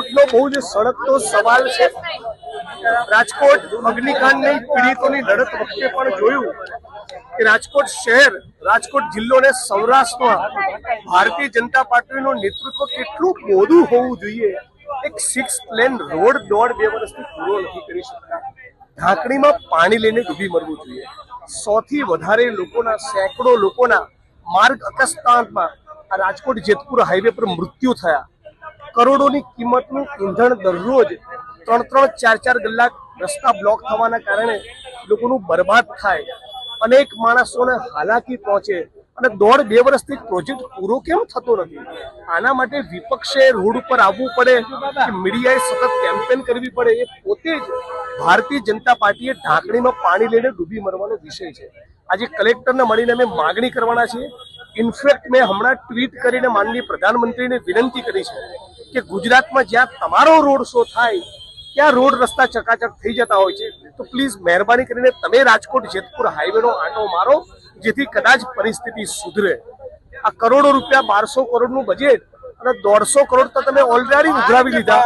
રાજકોટનો બહુ જ સળગતો સવાલ છે. રાજકોટ અગ્નિકાંડની પીડિતોની લડત વખતે પણ જોયું કે રાજકોટ શહેર, રાજકોટ જિલ્લો ને સૌરાષ્ટ્રમાં ભારતીય જનતા પાર્ટીનું નેતૃત્વ કેટલું મોદું હોવું જોઈએ. એક સિક્સ પ્લેન રોડ દોઢ બે વર્ષથી પૂરો નથી કરી શકતા. ઢાંકણીમાં પાણી લઈને ડૂબી મરવું જોઈએ. સૌથી વધારે લોકોના, સેંકડો લોકોના માર્ગ અકસ્માતમાં આ રાજકોટ જેતપુર હાઈવે પર મૃત્યુ થયા. કરોડોની કિંમતનું ઈંધણ દરરોજ ત્રણ ત્રણ ચાર ચાર કલાક રસ્તા બ્લોક થવાના કારણે લોકોનું બરબાદ થાય. અનેક માણસોને હાલાકી પહોંચે અને દોઢ બે વર્ષથી પ્રોજેક્ટ પૂરો કેમ થતો નથી? આના માટે વિપક્ષે રોડ ઉપર આવવું પડે કે મીડિયાએ સતત કેમ્પેન કરવી પડે એ પોતે જ ભારતીય જનતા પાર્ટીએ ઢાંકણીમાં પાણી લઈને ડૂબી મરવાનો વિષય છે. આજે કલેક્ટરને મળીને અમે માગણી કરવાના છીએ. ઇનફેક્ટ મેં હમણાં ટ્વીટ કરીને માનનીય પ્રધાનમંત્રીને વિનંતી કરી છે. કે ગુજરાતમાં જ્યાં તમારો રોડ શો થાય ત્યાં રોડ રસ્તા ચકાચક થઈ જતા હોય છે. તો પ્લીઝ મહેરબાની કરીને તમે રાજકોટ જેતપુર હાઈવેનો આંટો મારો જેથી કદાચ પરિસ્થિતિ સુધરે. આ કરોડો રૂપિયા બારસો કરોડનું બજેટ અને દોઢસો કરોડ તો તમે ઓલરેડી ઉઘરાવી લીધા.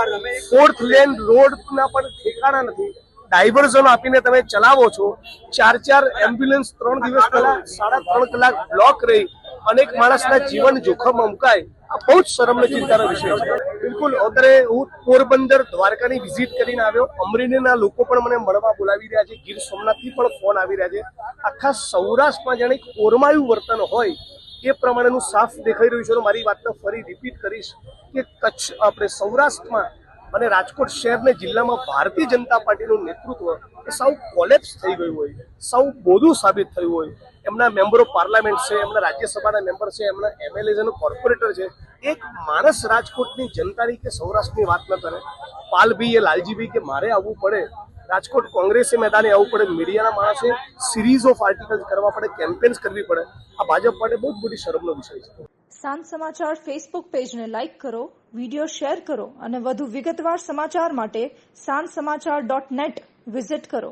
ફોર્થ લેન રોડના પણ ઠેકાણા નથી. ડાયવર્ઝન આપીને તમે ચલાવો છો. ચાર ચાર એમ્બ્યુલન્સ ત્રણ દિવસ પહેલા સાડા ત્રણ કલાક બ્લોક રહી. અનેક માણસના જીવન જોખમમાં મુકાય. બહુ જ શરમનો ચિંતાનો વિષય છે બિલકુલ, અત્યારે હું પોરબંદર દ્વારકાની વિઝિટ કરીને આવ્યો. અમરેલીના લોકો પણ મને મળવા બોલાવી રહ્યા છે. ગીર સોમનાથથી પણ ફોન આવી રહ્યા છે. આખા સૌરાષ્ટ્રમાં જાણે ઓરમાયું વર્તન હોય એ પ્રમાણેનું સાફ દેખાઈ રહ્યું છે. મારી વાતને ફરી રિપીટ કરીશ કે કચ્છ આપણે સૌરાષ્ટ્રમાં અને રાજકોટ શહેરને જિલ્લામાં ભારતીય જનતા પાર્ટીનું નેતૃત્વ એ સૌ કોલેપ્સ થઈ ગયું હોય. સૌ બોધું સાબિત થયું હોય. એમના મેમ્બરો પાર્લામેન્ટ છે, એમના રાજ્યસભાના મેમ્બર છે, એમના એમએલએ અને કોર્પોરેટર છે. એક માણસ રાજકોટની જનતાની કે સૌરાષ્ટ્રની વાત ન કરે. પાલભી એ લાલજીભાઈ કે મારે આવવું પડે. રાજકોટ કોંગ્રેસે મેદાને આવવું પડે. મીડિયાના માણસે સિરીઝ ઓફ આર્ટિકલ્સ કરવા પડે કેમ્પેન્સ કરવી પડે. આ ભાજપ માટે બહુ જ મોટી શરમનો વિષય છે. સાંજ સમાચાર ફેસબુક પેજને લાઇક કરો વીડિયો શેર કરો અને વધુ વિગતવાર સમાચાર માટે સાંજ સમાચાર ડોટ નેટ વિઝિટ કરો.